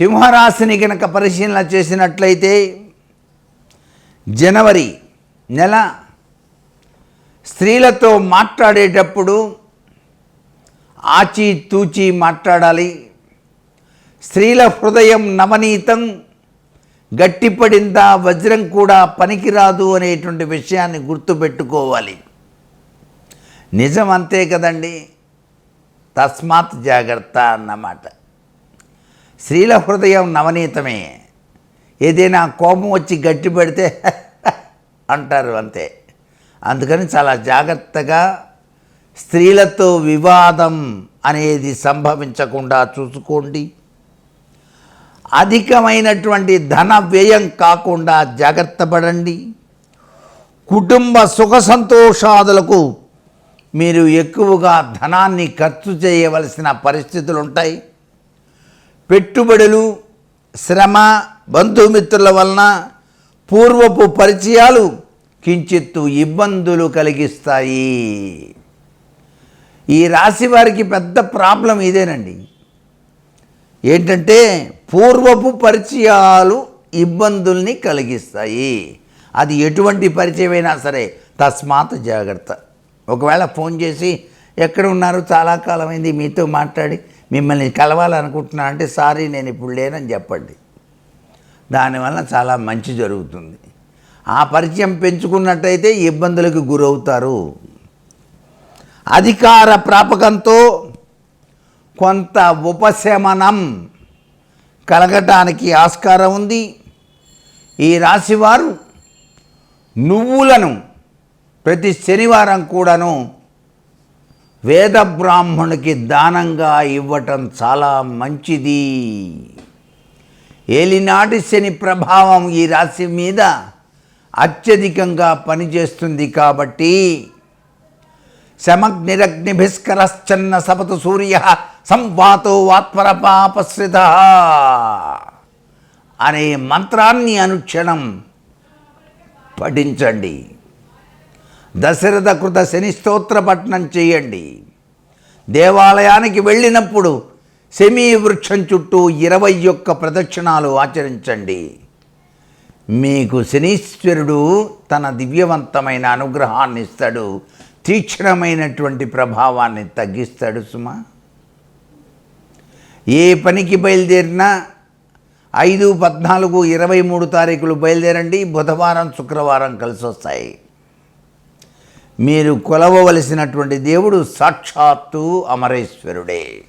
సింహరాశిని కనుక పరిశీలన చేసినట్లయితే జనవరి నెల స్త్రీలతో మాట్లాడేటప్పుడు ఆచితూచి మాట్లాడాలి. స్త్రీల హృదయం నవనీతం గట్టిపడిందా వజ్రం కూడా పనికిరాదు అనేటువంటి విషయాన్ని గుర్తుపెట్టుకోవాలి. నిజం అంతే కదండి? తస్మాత్ జాగ్రత్త అన్నమాట. స్త్రీల హృదయం నవనీతమే. ఏదైనా కోపం వచ్చి గట్టి పెడితే అంటారు అంతే. అందుకని చాలా జాగ్రత్తగా స్త్రీలతో వివాదం అనేది సంభవించకుండా చూసుకోండి. అధికమైనటువంటి ధన వ్యయం కాకుండా జాగ్రత్త పడండి. కుటుంబ సుఖ సంతోషాదులకు మీరు ఎక్కువగా ధనాన్ని ఖర్చు చేయవలసిన పరిస్థితులు ఉంటాయి పెట్టుబడులు శ్రమ బంధుమిత్రుల వలన పూర్వపు పరిచయాలు కించిత్తు ఇబ్బందులు కలిగిస్తాయి. ఈ రాశి వారికి పెద్ద ప్రాబ్లం ఇదేనండి. ఏంటంటే పూర్వపు పరిచయాలు ఇబ్బందుల్ని కలిగిస్తాయి. అది ఎటువంటి పరిచయమైనా సరే తస్మాత్ జాగ్రత్త. ఒకవేళ ఫోన్ చేసి ఎక్కడ ఉన్నారు? చాలా కాలమైంది. మీతో మాట్లాడి మిమ్మల్ని కలవాలనుకుంటున్నా అంటే సారీ నేను ఇప్పుడు లేనని చెప్పండి. దానివల్ల చాలా మంచి జరుగుతుంది. ఆ పరిచయం పెంచుకున్నట్టయితే ఇబ్బందులకు గురవుతారు. అధికార ప్రాపకంతో కొంత ఉపశమనం కలగటానికి ఆస్కారం ఉంది. ఈ రాశివారు నువ్వులను ప్రతి శనివారం కూడాను వేద బ్రాహ్మణునికి దానంగా ఇవ్వటం చాలా మంచిది. ఏలినాటి శని ప్రభావం ఈ రాశి మీద అత్యధికంగా పనిచేస్తుంది కాబట్టి శమగ్నిరగ్నిభిస్కరశ్చన్న సపతు సూర్య సంవాతో వాత్మర పాపశ్రిత అనే మంత్రాన్ని అనుక్షణం పఠించండి. దశరథ కృత శని స్తోత్రపట్నం చేయండి. దేవాలయానికి వెళ్ళినప్పుడు శమీ వృక్షం చుట్టూ ఇరవై ఒక్క ప్రదక్షిణాలు ఆచరించండి. మీకు శనీశ్వరుడు తన దివ్యవంతమైన అనుగ్రహాన్ని ఇస్తాడు. తీక్షణమైనటువంటి ప్రభావాన్ని తగ్గిస్తాడు సుమా. ఏ పనికి బయలుదేరినా ఐదు పద్నాలుగు ఇరవై మూడు తారీఖులు బయలుదేరండి. బుధవారం శుక్రవారం కలిసి వస్తాయి మీరు కొలవవలసినటువంటి దేవుడు సాక్షాత్తు అమరేశ్వరుడే.